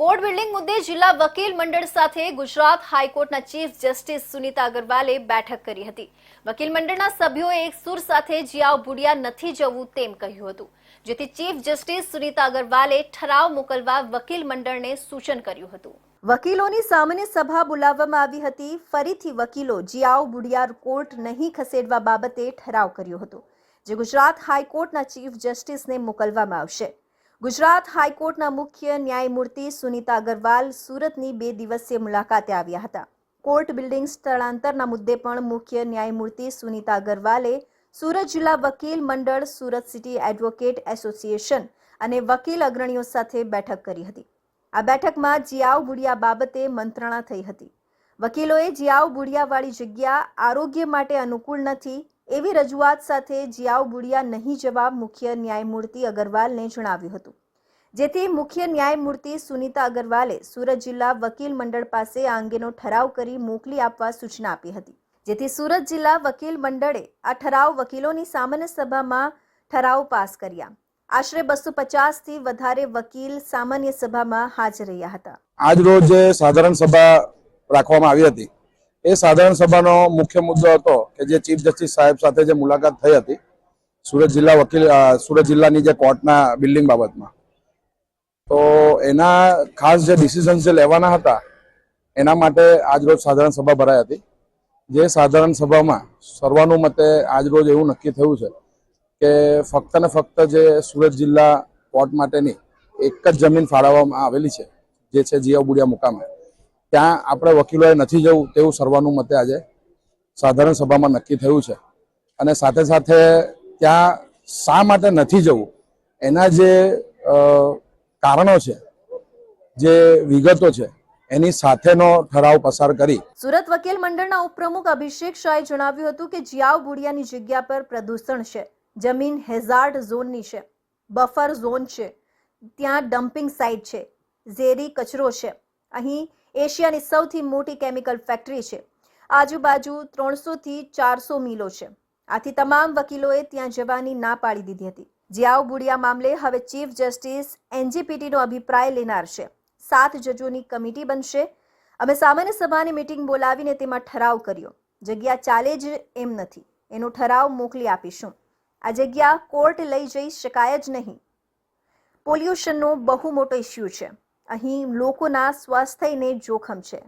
Court building મુદ્દે જિલ્લા વકીલ મંડળ સાથે ગુજરાત હાઈકોર્ટના ચીફ જસ્ટિસ સુનીતા અગરવાલે બેઠક કરી હતી. વકીલ મંડળના સભ્યોએ એક સુર સાથે જીયાવ બુડિયા નથી જવું તેમ કહ્યું હતું. જેથી ચીફ જસ્ટિસ સુનીતા અગરવાલે ઠરાવ મોકલવા વકીલ મંડળને સૂચન કર્યું હતું. વકીલોની સામાન્ય સભા બોલાવવામાં આવી હતી. ફરીથી વકીલો જીયાવ બુડિયા કોર્ટ નહીં ખસેડવા બાબતે ઠરાવ કર્યો હતો, જે ગુજરાત હાઈકોર્ટના ચીફ જસ્ટિસને મોકલવામાં આવશે. ગુજરાત હાઈકોર્ટના મુખ્ય ન્યાયમૂર્તિ સુનીતા અગરવાલ સુરતની બે દિવસીય મુલાકાતે આવ્યા હતા. કોર્ટ બિલ્ડિંગ સ્થળાંતરના મુદ્દે પણ મુખ્ય ન્યાયમૂર્તિ સુનીતા અગરવાલે સુરત જિલ્લા વકીલ મંડળ, સુરત સિટી એડવોકેટ એસોસિએશન અને વકીલ અગ્રણીઓ સાથે બેઠક કરી હતી. આ બેઠકમાં જીયાવ બુડિયા બાબતે મંત્રણા થઈ હતી. વકીલોએ જીયાવ બુડિયાવાળી જગ્યા આરોગ્ય માટે અનુકૂળ નથી એવી રજૂઆત સાથે જિયાઉ બુડિયા નહીં જવાબ મુખ્ય ન્યાયમૂર્તિ અગરવાલને જણાવ્યું હતું. જેથી મુખ્ય ન્યાયમૂર્તિ સુનિતા અગરવાલે સુરત જિલ્લા વકીલ મંડળ પાસે આ અંગેનો ઠરાવ કરી મોકલી આપવા સૂચના આપી હતી. જેથી સુરત જિલ્લા વકીલ મંડળે આ ઠરાવ વકીલોની સામાન્ય સભામાં ઠરાવ પાસ કર્યા. આશરે બસો પચાસથી વધારે વકીલ સામાન્ય સભામાં હાજર રહ્યા હતા. આજ રોજ સાધારણ સભા રાખવામાં આવી હતી. એ સાધારણ સભાનો મુખ્ય મુદ્દો હતો કે જે ચીફ જસ્ટિસ સાહેબ સાથે જે મુલાકાત થઈ હતી સુરત જિલ્લા વકીલ સુરત જિલ્લાની જે કોર્ટના બિલ્ડિંગ બાબતમાં. તો એના ખાસ જે ડિસિઝન જે લેવાના હતા, એના માટે આજ રોજ સાધારણ સભા ભરાઈ હતી. જે સાધારણ સભામાં સર્વાનુમતે આજ રોજ એવું નક્કી થયું છે કે ફક્ત ને ફક્ત જે સુરત જિલ્લા કોર્ટ માટેની એક જ જમીન ફાળવવામાં આવેલી છે, જે છે જીયા બુડિયા મુકામે. ત્યાં આપણે વકીલોએ નથી જવું તેવું સર્વાનું મતે આજે સાધારણ સભામાં નક્કી થયું છે. અને સાથે સાથે ત્યાં શા માટે નથી જવું? એના જે કારણો છે, જે વિગતો છે, એની સાથેનો ઠરાવ પસાર કરી. સુરત વકીલ મંડળના ઉપપ્રમુખ અભિષેક શાહે જણાવ્યું હતું કે જિયાવ બુડિયાની જગ્યા પર પ્રદૂષણ છે. જમીન હેઝાર્ડ ઝોનની છે. બફર ઝોન છે. ત્યાં ડમ્પિંગ સાઇટ છે. ઝેરી કચરો છે. અહીં એશિયાની સૌથી મોટી કેમિકલ ફેક્ટરી છે. આજુબાજુ ત્રણસોથી ચારસો મિલો છે. આથી તમામ વકીલોએ ત્યાં જવાની ના પાડી દીધી હતી. જીયાવ બુડિયા મામલે હવે ચીફ જસ્ટિસ એનજીપીટીનો અભિપ્રાય લેનાર છે. સાત જજોની કમિટી બનશે. અમે સામાન્ય સભાની મિટિંગ બોલાવીને તેમાં ઠરાવ કર્યો. જગ્યા ચાલે જ એમ નથી. એનો ઠરાવ મોકલી આપીશું. આ જગ્યા કોર્ટ લઈ જઈ શકાય જ નહીં. પોલ્યુશનનો બહુ મોટો ઇસ્યુ છે. અહીં લોકોના સ્વાસ્થ્યને જોખમ છે.